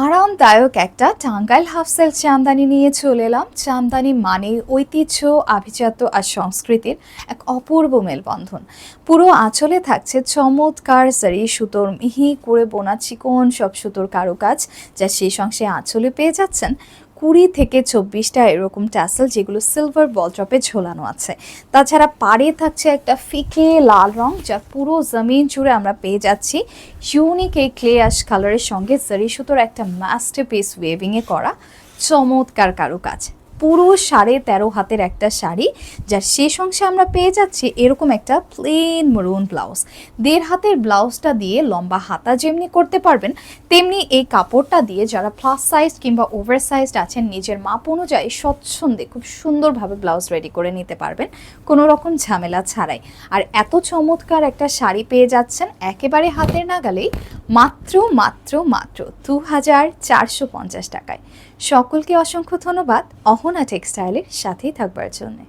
আরামদায়ক একটা টাঙ্গাইল হাফসেল চামদানি নিয়ে চলে এলাম। চান্দানি মানে ঐতিহ্য, আভিজাত্য আর সংস্কৃতির এক অপূর্ব মেলবন্ধন। পুরো আঁচলে থাকছে চমৎকার সারি সুতোর মিহি করে বোনা চিকন সব সুতোর কারুকাজ, যা সেই সঙ্গে আঁচলে পেয়ে যাচ্ছেন কুড়ি থেকে চব্বিশটা এরকম ট্যাসেল যেগুলো সিলভার বল ড্রপে ঝোলানো আছে। তাছাড়া পাড়ে থাকছে একটা ফিকে লাল রং, যা পুরো জমিন জুড়ে আমরা পেয়ে যাচ্ছি। ইউনিক এই ক্লে অ্যাশ কালারের সঙ্গে জারি সুতোর একটা মাস্টারপিস ওয়েভিংয়ে করা চমৎকার কারুকাজ। পুরো সাড়ে তেরো হাতের একটা শাড়ি, যার শেষ অংশে আমরা পেয়ে যাচ্ছি এরকম একটা প্লেন মরুন ব্লাউজ দেড় হাতের ব্লাউজটা দিয়ে লম্বা হাতা যেমনি করতে পারবেন, তেমনি এই কাপড়টা দিয়ে যারা প্লাস সাইজ কিংবা ওভার সাইজড আছেন, নিজের মাপ অনুযায়ী স্বচ্ছন্দে খুব সুন্দরভাবে ব্লাউজ রেডি করে নিতে পারবেন, কোনো রকম ঝামেলা ছাড়াই। আর এত চমৎকার একটা শাড়ি পেয়ে যাচ্ছেন, একেবারে হাতের নাগালেই মাত্র মাত্র মাত্র দু হাজার চারশো পঞ্চাশ টাকায়। সকলকে অসংখ্য ধন্যবাদ। অহনা টেক্সটাইলের সাথেই থাকবার জন্য।